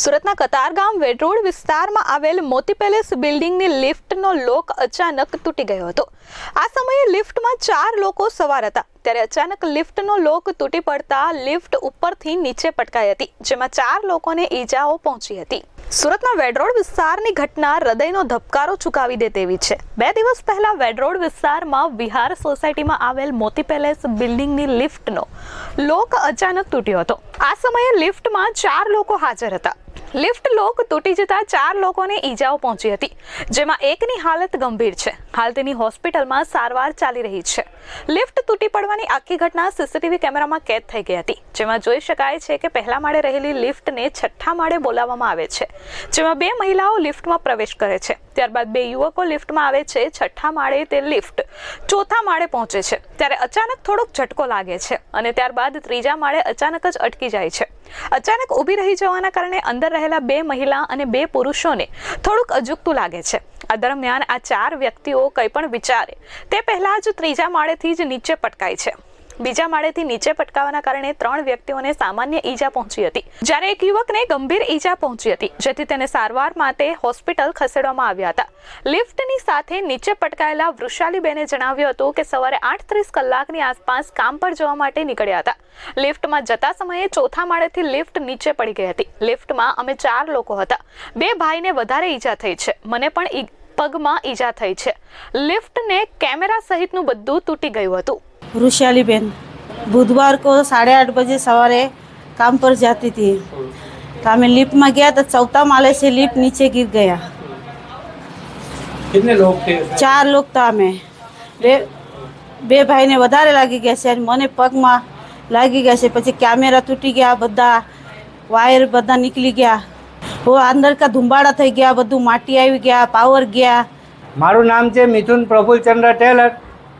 સુરતના કતારગામ વેડરોડ વિસ્તારમાં આવેલ મોતી પેલેસ બિલ્ડિંગની લિફ્ટનો લોક અચાનક તૂટી ગયો હતો. આ સમયે લિફ્ટમાં ચાર લોકો સવાર હતા. ત્યારે અચાનક લિફ્ટનો લોક તૂટી પડતા લિફ્ટ ઉપરથી નીચે પટકાઈ હતી, જેમાં ચાર લોકોને ઈજાઓ પહોંચી હતી. સુરતના વેડરોડ વિસ્તારની ઘટના હૃદયનો ધબકારો ચુકાવી દે તેવી છે. બે દિવસ પહેલા વેડરોડ વિસ્તારમાં વિહાર સોસાયટીમાં આવેલ મોતી પેલેસ બિલ્ડિંગની લિફ્ટનો લોક અચાનક તૂટ્યો હતો. આ સમયે લિફ્ટમાં ચાર લોકો હાજર હતા. લિફ્ટ લોક તૂટી જતા ચાર લોકોને ઈજાઓ પહોંચી હતી, જેમાં એકની હાલત ગંભીર છે. હાલ તેની હોસ્પિટલમાં સારવાર ચાલી રહી છે. લિફ્ટ તૂટી પડવાની આખી ઘટના સીસીટીવી કેમેરામાં કેદ થઈ ગઈ હતી. જેમાં જોઈ શકાય છે કે પહેલા માળે રહેલી લિફ્ટને છઠ્ઠા માળે બોલાવવામાં આવે છે, જેમાં બે મહિલાઓ લિફ્ટમાં પ્રવેશ કરે છે. ત્યારબાદ બે યુવકો લિફ્ટમાં આવે છે, છઠ્ઠા માળે તે લિફ્ટ ચોથા માળે પહોંચે છે. ત્યારે અચાનક થોડોક ઝટકો લાગે છે અને ત્યારબાદ ત્રીજા માળે અચાનક જ અટકી જાય છે. અચાનક ઊભી રહી જવાના કારણે અંદર રહેલા બે મહિલા અને બે પુરુષોને થોડુંક અજુકતું લાગે છે. આ દરમિયાન આ ચાર વ્યક્તિઓ કંઈ પણ વિચારે, તે પહેલાં જ ત્રીજા માળેથી જ નીચે પટકાય છે. બીજા માળેથી નીચે પટકાવાના કારણે ત્રણ વ્યક્તિઓને સામાન્ય ઈજા પહોંચી હતી. જ્યારે એક યુવકને ગંભીર ઈજા પહોંચી હતી, જેથી તેને સારવાર માટે હોસ્પિટલ ખસેડવામાં આવ્યા હતા. લિફ્ટની સાથે નીચે પટકાયેલા વૃષાલીબેને જણાવ્યું હતું કે સવારે આઠ ત્રીસ કલાકની આસપાસ કામ પર જવા માટે નીકળ્યા હતા. લિફ્ટમાં જતા સમયે ચોથા માળેથી લિફ્ટ નીચે પડી ગઈ હતી. લિફ્ટમાં અમે ચાર લોકો હતા. બે ભાઈને વધારે ઈજા થઈ છે. મને પણ પગમાં ઈજા થઈ છે. લિફ્ટને કેમેરા સહિતનું બધું તૂટી ગયું હતું. वृशाली बहन बुधवार को साढ़े आठ बजे सवारे काम पर जाती थी तो हमें लिफ्ट में गया तो चौथा माले से लिफ्ट नीचे गिर गया कितने लोग थे ચાર લોક હતા અમે બે બે ભાઈને વધારે લાગી ગયા છે અને મને પગમાં લાગી ગયા છે પછી કેમેરા તૂટી ગયા બધા વાયર બધા નીકળી ગયા ઓ અંદર કા ધુંબાડા થઈ ગયા બધું માટી આવી ગયા પાવર ગયા મારું નામ છે મિથુન પ્રફુલચંદ્ર ટેલર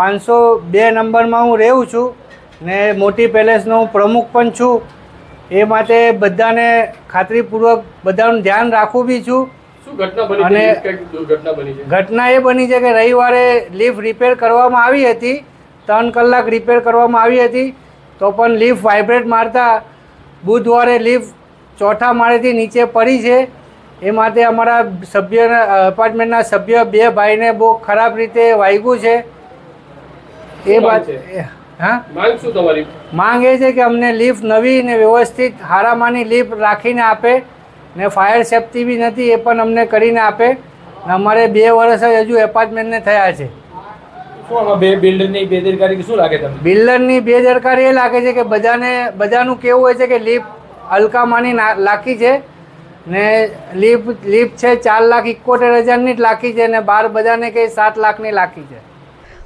પાંચસો બે નંબરમાં હું રહું છું ને મોટી પેલેસનો હું પ્રમુખ પણ છું. એ માટે બધાને ખાતરીપૂર્વક બધાનું ધ્યાન રાખું બી છું. અને- ઘટના એ બની છે કે રવિવારે લિફ્ટ રિપેર કરવામાં આવી હતી. ત્રણ કલાક રિપેર કરવામાં આવી હતી. તો પણ લિફ્ટ વાઇબ્રેટ મારતા બુધવારે લિફ્ટ ચોથા માળેથી નીચે પડી છે. એ માટે અમારા સભ્યના અપાર્ટમેન્ટના સભ્ય બે ભાઈને બહુ ખરાબ રીતે વાગ્યું છે. એ વાત? હા? માંગ શું તમારી? માંગ એ છે કે અમને લિફ્ટ નવી ને વ્યવસ્થિત હારામાંની લિફ્ટ રાખીને આપે ને ફાયર સેફ્ટી બી નથી એ પણ અમને કરીને આપે. અમારે બે વર્ષ જ હજુ એપાર્ટમેન્ટને થયા છે. બિલ્ડરની બેદરકારી શું લાગે તમને? બિલ્ડરની બેદરકારી એ લાગે છે કે બધાને બધાનું કેવું હોય છે કે લિફ્ટ હલકામાની ના- લાખી છે ને લિફ્ટ લિફ્ટ છે ચાર લાખ ઇકોતેર હજારની જ લાખી છે ને બાર બધાને કંઈ સાત લાખની લાખી છે.